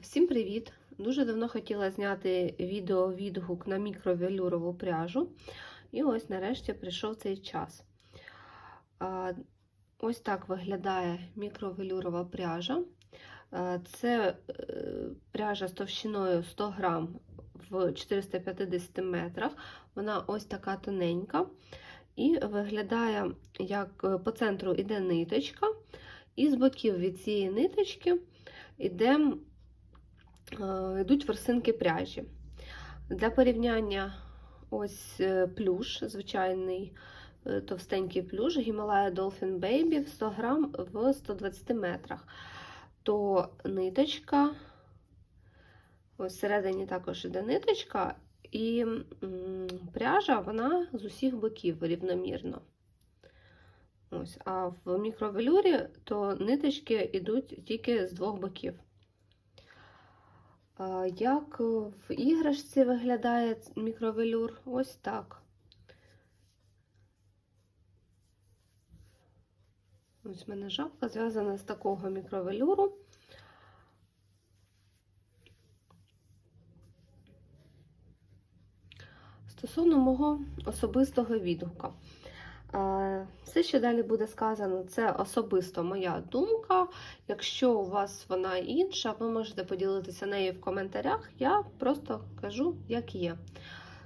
Всім привіт! Дуже давно хотіла зняти відео-відгук на мікровелюрову пряжу. І ось нарешті прийшов цей час. Ось так виглядає мікровелюрова пряжа. Це е, пряжа з товщиною 100 грам в 450 метрах. Вона ось така тоненька. І виглядає, як е, по центру йде ниточка, і з боків від цієї ниточки йде Е, йдуть ворсинки пряжі. Для порівняння ось е, плюш, звичайний е, товстенький плюш, Himalaya Dolphin Baby 100 грам в 120 метрах. То ниточка, ось всередині також іде ниточка, і пряжа вона з усіх боків рівномірно. Ось, А в мікровелюрі то ниточки йдуть тільки з двох боків. Як в іграшці виглядає мікровелюр? Ось так. Ось в мене жабка зв'язана з такого мікровелюру. Стосовно мого особистого відгука. Все, що далі буде сказано, це особисто моя думка. Якщо у вас вона інша, ви можете поділитися нею в коментарях. Я просто кажу, як є.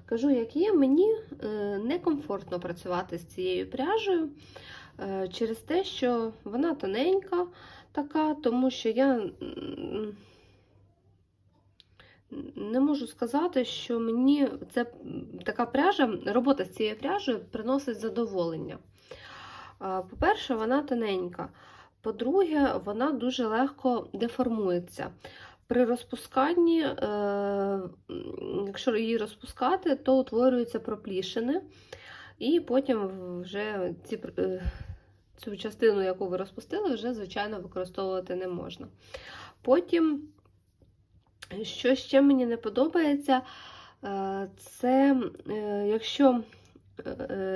Кажу, як є, мені е, некомфортно працювати з цією пряжею е, через те, що вона тоненька така, тому що я не можу сказати, що мені це така пряжа, робота з цією пряжею приносить задоволення. По-перше, вона тоненька. По-друге, вона дуже легко деформується. При розпусканні, е, якщо її розпускати, то утворюються проплішини, і потім вже ці, е, цю частину, яку ви розпустили, вже, звичайно, використовувати не можна. Потім що ще мені не подобається, е, це якщо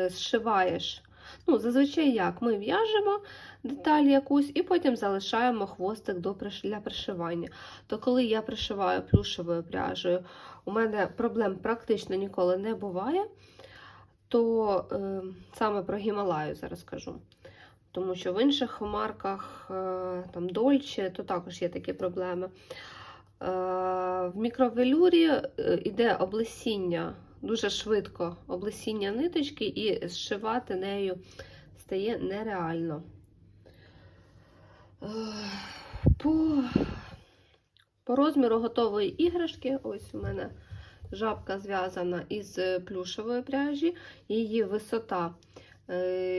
зшиваєш, ну, зазвичай як, ми в'яжемо деталь якусь і потім залишаємо хвостик для пришивання. То коли я пришиваю плюшевою пряжею, у мене проблем практично ніколи не буває, то саме про Гімалаю зараз кажу. Тому що в інших марках, там Дольче, то також є такі проблеми. Е, в мікровелюрі йде е, облесіння, дуже швидко облесіння ниточки, і зшивати нею стає нереально. Е, по по розміру готової іграшки, ось у мене жабка зв'язана із плюшевої пряжі, її висота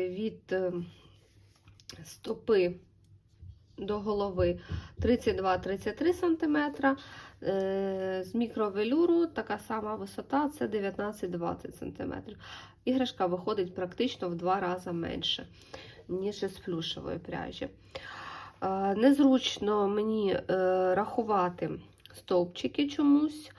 від стопи до голови 32-33 см. Е, з мікровелюру така сама висота це 19-20 см. Іграшка виходить практично в два рази менше, ніж з плюшевої пряжі. Е, незручно мені е, рахувати стовпчики чомусь.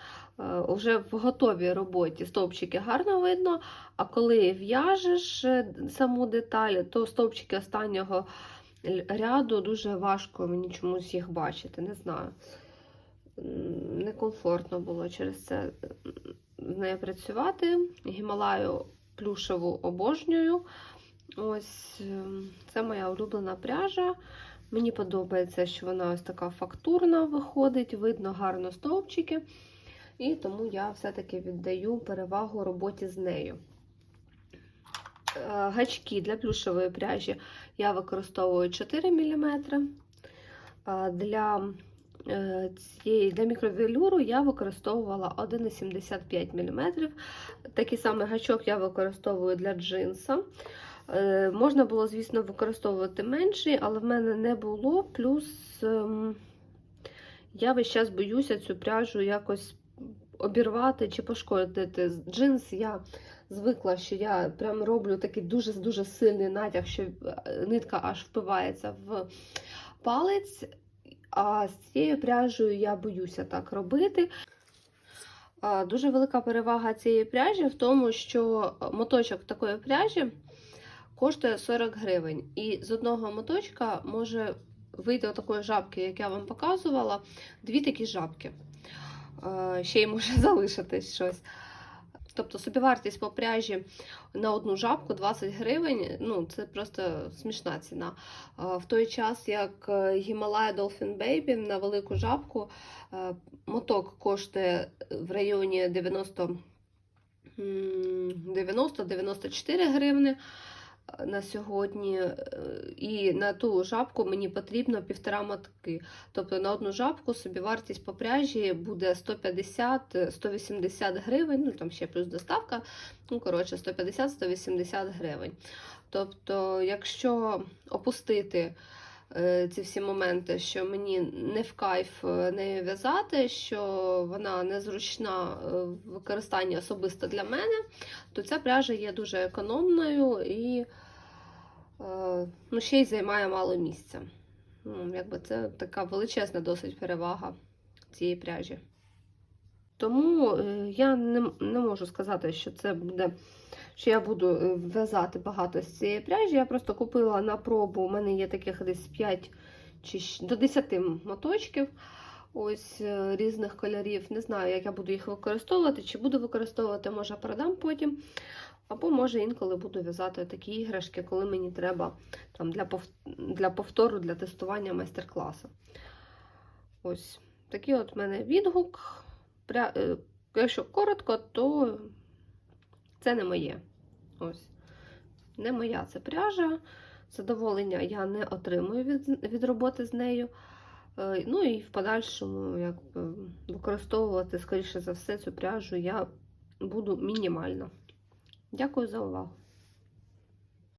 Вже в готовій роботі стовпчики гарно видно, а коли в'яжеш саму деталь, то стовпчики останнього ряду дуже важко мені чомусь їх бачити, не знаю. Некомфортно було через це з нею працювати. Гімалаю плюшеву обожнюю. Ось ем, це моя улюблена пряжа. Мені подобається, що вона ось така фактурна виходить, видно гарно стовпчики. І тому я все-таки віддаю перевагу роботі з нею. Е, гачки для плюшевої пряжі я використовую 4 мм. Для е, цієї, для мікровелюру я використовувала 1,75 мм. Такий самий гачок я використовую для джинса. Е, можна було, звісно, використовувати менший, але в мене не було. Плюс ем, я весь час боюся цю пряжу якось обірвати чи пошкодити. Джинс я звикла, що я прям роблю такий дуже-дуже сильний натяг, що е, нитка аж впивається в палець. А з цією пряжею я боюся так робити. Дуже велика перевага цієї пряжі в тому, що моточок такої пряжі коштує 40 гривень. І з одного моточка може вийде такої жабки, як я вам показувала, дві такі жабки. Е, Ще й може залишитись щось. Тобто собівартість по пряжі на одну жабку 20 гривень. Ну, це просто смішна ціна. Е, В той час, як гімалая Himalaya Dolphin Baby на велику жабку е, моток коштує в районі 90 м, 90-94 гривни е, на сьогодні. е, І на ту жабку мені потрібно півтора мотки. Тобто на одну жабку собівартість по пряжі буде 150-180 гривень, ну там ще плюс доставка, ну коротше 150-180 гривень. Тобто, якщо опустити е, ці всі моменти, що мені не в кайф е, нею в'язати, що вона незручна е, в використанні особисто для мене, то ця пряжа є дуже економною і е, ну, ще й займає мало місця. Ну, якби це така величезна досить перевага цієї пряжі. Тому е, я не, не можу сказати, що це буде, що я буду е, в'язати багато з цієї пряжі. Я просто купила на пробу, у мене є таких десь 5 чи до 10 моточків ось е, різних кольорів. Не знаю, як я буду їх використовувати, чи буду використовувати, може продам потім. Або може інколи буду в'язати такі іграшки, коли мені треба там, для, пов... для повтору, для тестування майстер-класу. Ось такий от в мене відгук. Е, Якщо коротко, то це не моє. Ось. Не моя це пряжа. Задоволення я не отримую від, від роботи з нею. Е, Ну і в подальшому як, використовувати, скоріше за все, цю пряжу я буду мінімально. Дякую за увагу.